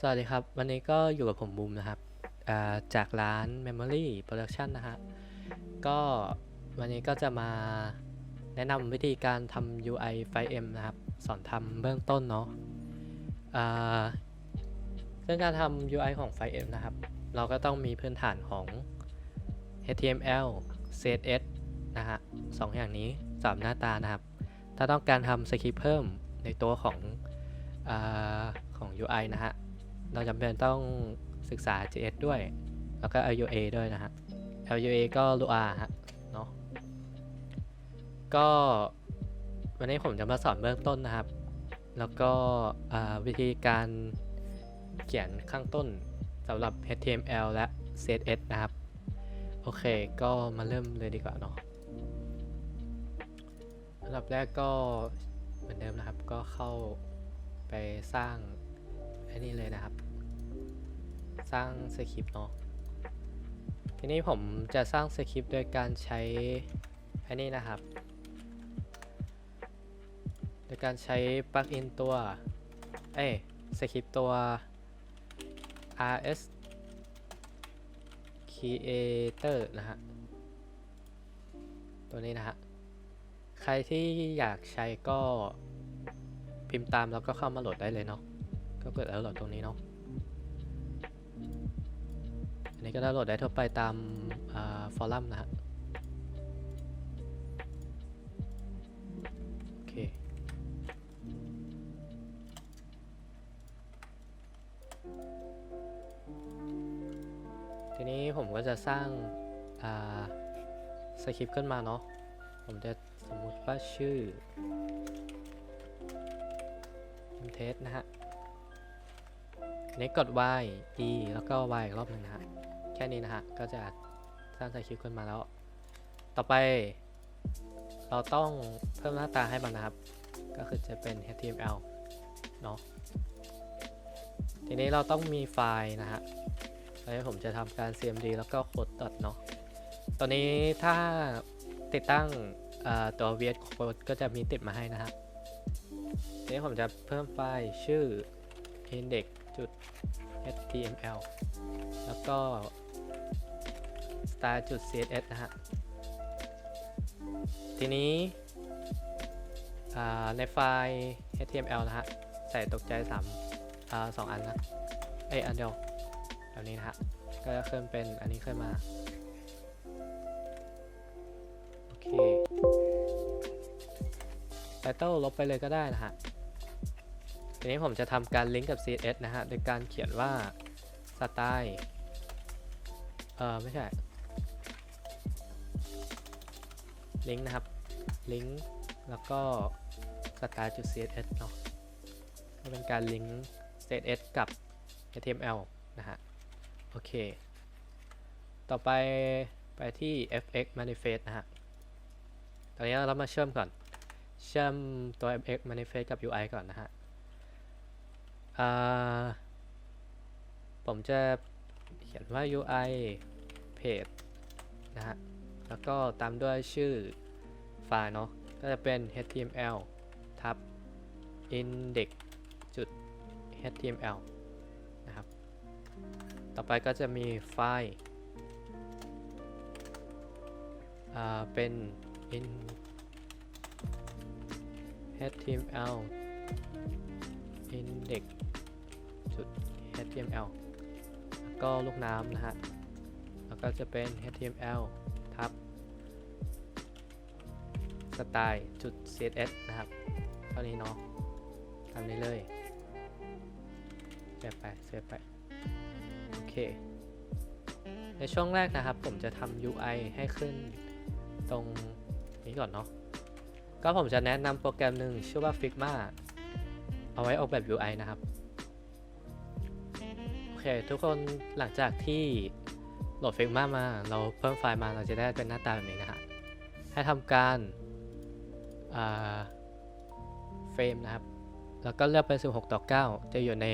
สวัสดีครับ วันนี้ก็อยู่กับผมบูมนะครับาจากร้าน Memory Production นะฮะ ก็วันนี้ก็จะมาแนะนำวิธีการทำ UI 5M นะครับ สอนทำเบื้องต้นเนาะซึ่งการทำ UI ของ 5M นะครับ เราก็ต้องมีพื้นฐานของ HTML CSS นะฮะสองอย่างนี้สามหน้าตานะครับ ถ้าต้องการทำสคริปต์เพิ่มในตัวของอของ UI นะฮะ เราจำเป็นต้องศึกษา JS ด้วย แล้วก็ LUA ด้วยนะฮะ LUA ก็ Lua ฮะเนาะก็วันนี้ผมจะมาสอนเบื้องต้นนะครับ แล้วก็วิธีการเขียนข้างต้นสำหรับ HTML และ CSS นะครับ โอเค ก็มาเริ่มเลยดีกว่าเนาะอันดับแรกก็เหมือนเดิมนะครับ ก็เข้าไปสร้างไอ้นี่เลยนะครับ สร้างสคริปต์เนาะทีนี้ผมจะสร้างสคริปต์โดยการใช้ไอ้นี่นะครับ โดยการใช้ปลั๊กอินตัว เอ้สคริปต์ตัว rs creator นะฮะ ตัวนี้นะฮะ ใครที่อยากใช้ก็พิมพ์ตามแล้วก็เข้ามาโหลดได้เลยเนาะ ก็กดแล้วโหลดตรงนี้เนาะ นนี้ก็ดาวน์โหลดได้ทั่วไปตามาฟอรัมนะฮะโอเคทีนี้ผมก็จะสร้างอ่าสคริปต์ขึ้นมาเนาะผมจะสมมุติว่าชื่อ test นะฮะอันนี้กด y e แล้วก็ y อีกรอบหนึ่งนะฮะ แค่นี้นะฮะ ก็จะสร้างสคริปต์ขึ้นมาแล้ว ต่อไป เราต้องเพิ่มหน้าตาให้มันนะครับ ก็คือจะเป็น html เนาะทีนี้เราต้องมีไฟล์นะฮะแล้วผมจะทำการ cmd แล้วก็ code dot เนาะตอนนี้ถ้าติดตั้งตัว VS Code ก็จะมีติดมาให้นะฮะทีนี้ผมจะเพิ่มไฟล์ชื่อ index html แล้วก็ style css นะฮะ ทีนี้ในไฟล์ html นะฮะ ใส่ตกใจ3อ่าสองอันนะเอ้ยอันเดียวแบบนี้นะฮะ ก็จะขึ้นเป็นอันนี้ขึ้นมา โอเค title ลบไปเลยก็ได้นะฮะ ทีนี้ผมจะทำการลิงก์กับ CSS นะฮะ โดยการเขียนว่าสไตล์เออไม่ใช่ ลิงก์นะครับลิงก์แล้วก็สไตล์จุด CSS เนาะก็เป็นการลิงก์ CSS กับ HTML นะฮะ โอเค ต่อไปไปที่ fx manifest นะฮะ ตอนนี้เรามาเชื่อมก่อน เชื่อมตัว fx manifest กับ UI ก่อนนะฮะผมจะเขียนว่า UI page นะฮะ แล้วก็ตามด้วยชื่อไฟล์เนาะก็จะเป็น html ทับ index จุด html นะครับ ต่อไปก็จะมีไฟล์อ่าเป็น in html index จุด html แล้วก็ลูกน้ำนะฮะ แล้วก็จะเป็น html สไตล์จุด css นะครับเท่านี้เนาะทำนี้เลยเซฟไปเซฟไป โอเค ในช่วงแรกนะครับ ผมจะทำ UI ให้ขึ้นตรงนี้ก่อนเนาะก็ผมจะแนะนำโปรแกรมหนึ่งชื่อว่า Figma เอาไว้ออกแบบ UI นะครับ โอเค ทุกคนหลังจากที่โหลด Figma มา เราเพิ่มไฟล์มาเราจะได้เป็นหน้าตาแบบนี้นะฮะ ให้ทำการ เฟรมนะครับ แล้วก็เลือกเป็น 16 ต่อ 9 จะอยู่ใน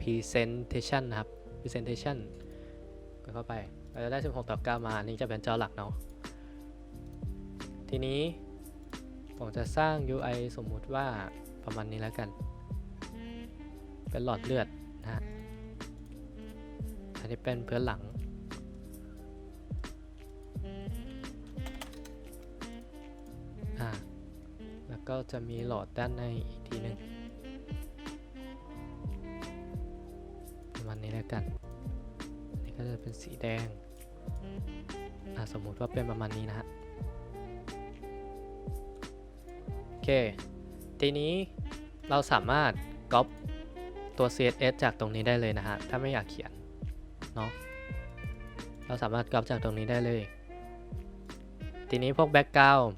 presentation นะครับ presentation กดเข้าไป เราจะได้ 16 ต่อ 9 มานนี้จะเป็นจอหลักเนาะ ทีนี้ผมจะสร้าง UI สมมุติว่าประมาณนี้แล้วกัน เป็นหลอดเลือดนะฮะนนี้เป็นเพื้นหลัง ก็จะมีหลอดด้านในอีกทีหนึ่งประมาณนี้แล้วกันนนี้ก็จะเป็นสีแดงสมมุติว่าเป็นประมาณนี้นะฮะ โอเค ทีนี้เราสามารถก๊อปตัว CSS จากตรงนี้ได้เลยนะฮะ ถ้าไม่อยากเขียน เนาะ เราสามารถก๊อปจากตรงนี้ได้เลย ทีนี้พวกแบ็กกราวด์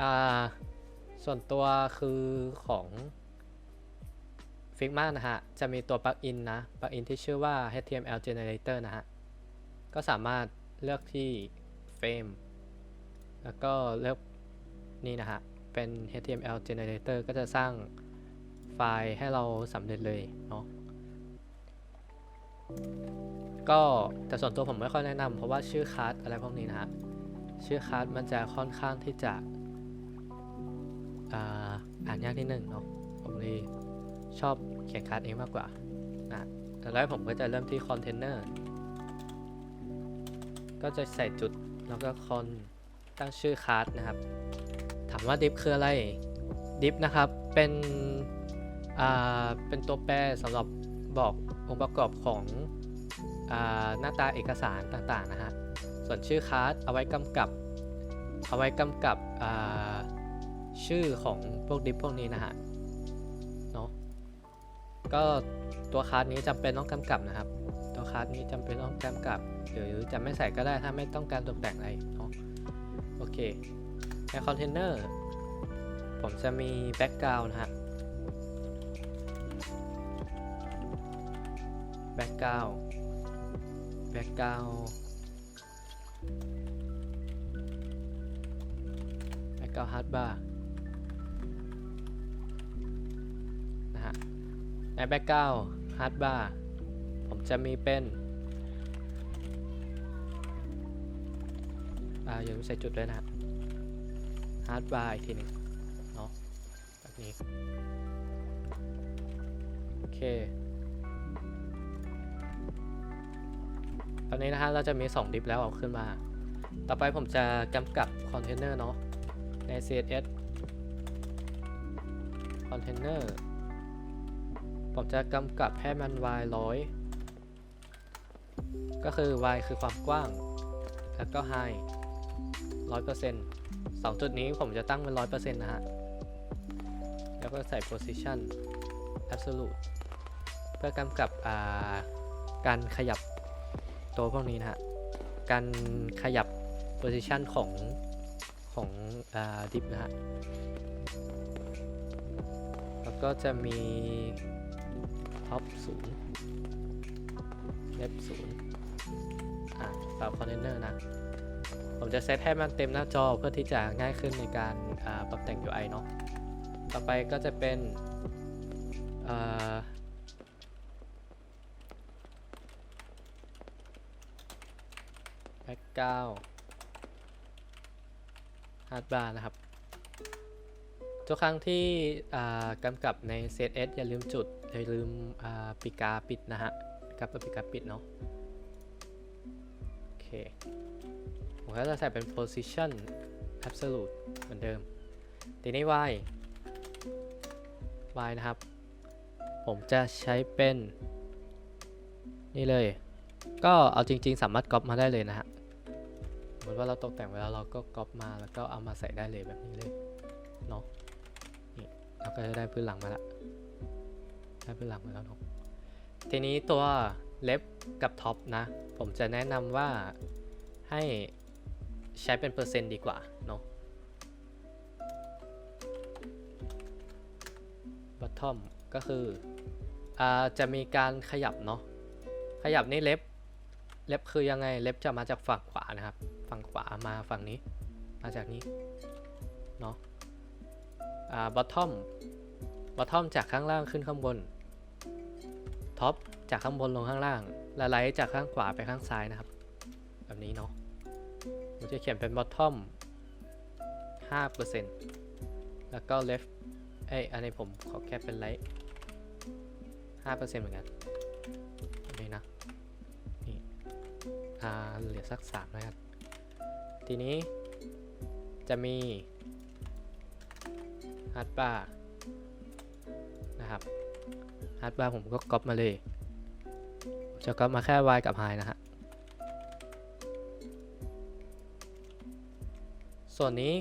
อ่า ส่วนตัวคือของ Figma นะฮะ จะมีตัวปลั๊กอินนะ ปลั๊กอินที่ชื่อว่า HTML Generator นะฮะ ก็สามารถเลือกที่ Frame แล้วก็เลือกนี่นะฮะ เป็น HTML Generator ก็จะสร้างไฟล์ให้เราสำเร็จเลยเนาะ ก็แต่ส่วนตัวผมไม่ค่อยแนะนำเพราะว่าชื่อคลาสอะไรพวกนี้นะฮะ ชื่อคลาสมันจะค่อนข้างที่จะ อ่าอ่านยากนิดนึงเนาะผมเลยชอบเขียนคลาสเองมากกว่านะแต่แล้วผมก็จะเริ่มที่คอนเทนเนอร์ก็จะใส่จุดแล้วก็คอนตั้งชื่อคลาสนะครับ ถามว่า div คืออะไร div นะครับเป็นอ่าเป็นตัวแปรสำหรับบอกองค์ประกอบของอ่าหน้าตาเอกสารต่างๆนะฮะส่วนชื่อคลาสเอาไว้กำกับ เอาไว้กำกับอ่า ชื่อของพวก div พวกนี้นะฮะเนาะก็ตัวคลาสนี้จำเป็นต้องกำกับนะครับ ตัวคลาสนี้จำเป็นต้องกำกับหรือจะไม่ใส่ก็ได้ถ้าไม่ต้องการตกแต่งอะไรเนาะโอเคในคอนเทนเนอร์ผมจะมีแบ็กกราวน์นะฮะแบ็กกราวน์แบ็กกราวน์แบ็กกราวน์ฮาร์ดบาร์ ในแบ็กกราวฮาร์ดบาร์ผมจะมีเป็นอ่าอย่าลืมใส่จุดด้วยนะฮาร์ดบาร์อีกทีหนึ่งเนาะแบบนี้ โอเค ตอนนี้นะฮะเราจะมี 2 ดิฟแล้วเอาขึ้นมา ต่อไปผมจะกำกับคอนเทนเนอร์เนาะใน CSS คอนเทนเนอร์ ผมจะกำกับให้มัน y ร้อยก็คือ y คือความกว้าง แล้วก็ high ร้อยเปอร์เซ็นต์สองจุดนี้ผมจะตั้งเป็นร้อยเปอร์เซ็นต์นะฮะ แล้วก็ใส่ position absolute เพื่อกำกับาการขยับตัวพวกนี้นะฮะ การขยับ position ของของอ่า div นะฮะ แล้วก็จะมี top 0 left 0อ่าสำหรับ container นะ ผมจะเซตให้มันเต็มหน้าจอเพื่อที่จะง่ายขึ้นในการปรับแต่ง UI เนาะต่อไปก็จะเป็นอ่า background hardbar นะครับทุกครั้งที่กำกับใน CSS อย่าลืมจุด อย่าลืมปีกาปิดนะฮะกับปีกาปิดเนาะโอเคผมก็จะใส่เป็น position absolute เหมือนเดิมทีนี้ y y นะครับ ผมจะใช้เป็น นี่เลย ก็เอาจริง ๆ สามารถก๊อปมาได้เลยนะฮะสมมติว่าเราตกแต่งไว้แล้วเราก็ก๊อปมาแล้วก็เอามาใส่ได้เลยแบบนี้เลยเนาะนี่เราก็จะได้พื้นหลังมาละ ได้พื้นหลังมาแล้วเนาะทีนี้ตัวเล็บกับท็อปนะ ผมจะแนะนำว่าให้ใช้เป็นเปอร์เซ็นต์ดีกว่าเนาะ bottom ก็คืออจะมีการขยับเนาะขยับนี่เล็บเล็บคือยังไงเล็บจะมาจากฝั่งขวานะครับ ฝั่งขวามาฝั่งนี้ มาจากนี้เนาะอ่า bottom bottom จากข้างล่างขึ้นข้างบน top จากข้างบนลงข้างล่าง และไลท์จากข้างขวาไปข้างซ้ายนะครับ แบบนี้เนาะผมจะเขียนเป็น bottom 5%แล้วก็ left เอ้ยอันนี้ผมขอแค่เป็น light 5%เหมือนกันนี้นะนี่อ่าเหลือสักสามแล้วกันทีนี้จะมีฮาร์ดบาร์นะครับ ฮาร์ดบาร์ผมก็ก๊อปมาเลย จะก๊อปมาแค่ y กับ high นะฮะ ส่วนนี้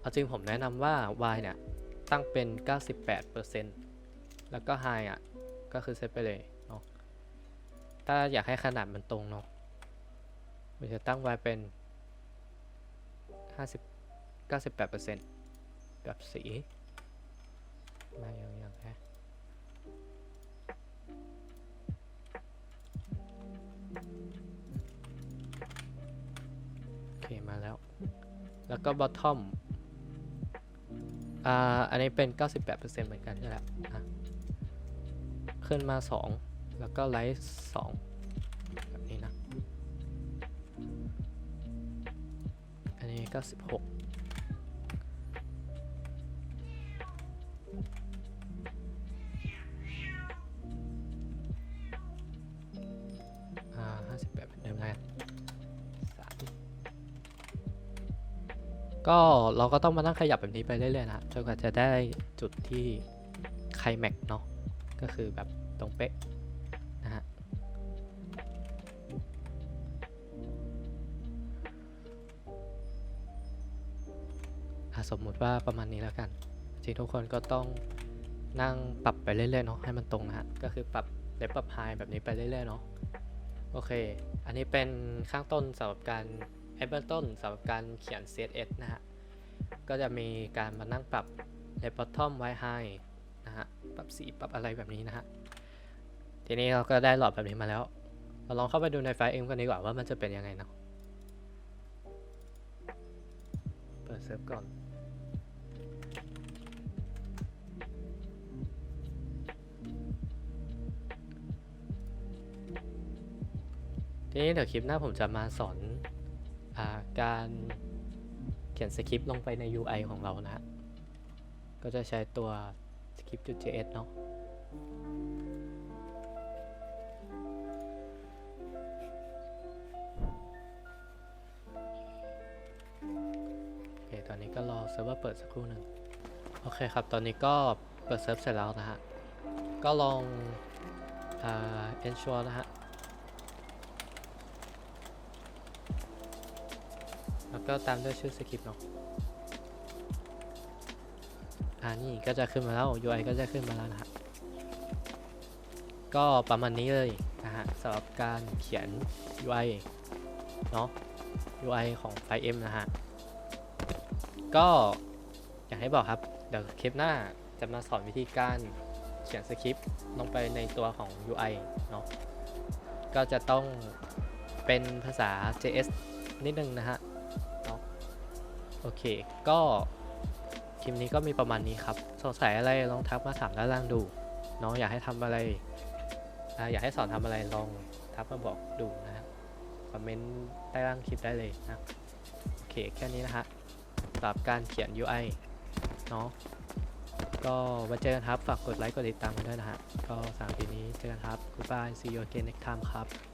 เอาจริงผมแนะนำว่า y เนี่ย ตั้งเป็น 98%แล้วก็ high อะ ก็คือเซตไปเลยเนาะ ถ้าอยากให้ขนาดมันตรงเนาะผมจะตั้ง y เป็น 50 98%แบบสีมาอย่างย่างแค่ แล้วก็ bottom อ่าอันนี้เป็น 98%เหมือนกันใช่ไหมอะขึ้นมา 2 แล้วก็ light 2แบบนี้นะ อันนี้ 96อ่า58เหมือนเดิมแล้วกัน ก็เราก็ต้องมานั่งขยับแบบนี้ไปเรื่อยๆนะจนกว่าจะได้จุดที่ไคลแม็กเนาะก็คือแบบตรงเป๊ะนะฮะสมมุติว่าประมาณนี้แล้วกัน จริงทุกคนก็ต้องนั่งปรับไปเรื่อยๆเนาะให้มันตรงนะฮะก็คือปรับเล็บปรับไฮแบบนี้ไปเรื่อยๆเนาะโอเค อันนี้เป็นข้างต้นสำหรับการ ไอ้เบื้องต้นสำหรับการเขียน CSS นะฮะ ก็จะมีการมานั่งปรับ left bottom white high นะฮะ ปรับสีปรับอะไรแบบนี้นะฮะ ทีนี้เราก็ได้หลอดแบบนี้มาแล้ว เราลองเข้าไปดูในไฟล์เอ็มกันดีกว่าว่ามันจะเป็นยังไงเนาะ เปิดเซิร์ฟก่อนทีนี้เดี๋ยวคลิปหน้าผมจะมาสอน การเขียนสคริปต์ลงไปใน UI ของเรานะฮะ ก็จะใช้ตัว script.js เนาะโอเค ตอนนี้ก็รอเซิร์ฟเวอร์เปิดสักครู่หนึ่งโอเคครับ ตอนนี้ก็เปิดเซิร์ฟเสร็จแล้วนะฮะ ก็ลองอ่า ensure นะฮะ ก็ตามด้วยชื่อสคริปต์เนาะอ่านี่ก็จะขึ้นมาแล้ว UI ก็จะขึ้นมาแล้วนะฮะก็ประมาณนี้เลยนะฮะสำหรับการเขียน UI เนาะ UI ของไฟล์ M นะฮะ ก็อยางที่บอกครับ เดี๋ยวคลิปหน้าจะมาสอนวิธีการเขียนสคริปต์ลงไปในตัวของ UI เนาะ ก็จะต้องเป็นภาษา JS นิดนึงนะฮะ โอเค ก็คลิปนี้ก็มีประมาณนี้ครับ สงสัยอะไรลองทักมาถามด้านล่างดูน้องอยากให้ทำอะไรออยากให้สอนทำอะไรลองทักมาบอกดูนะฮะคอมเมนต์ใต้ล่างคลิปได้เลยนะโอเคแค่นี้นะฮะสำหรับการเขียน UI เนาะก็ไว้เจอกันครับ ฝากกดไลค์ กดติดตามกันด้วยนะฮะ ก็สามทีนี้เจอกันครับ goodbye see you again next time ครับ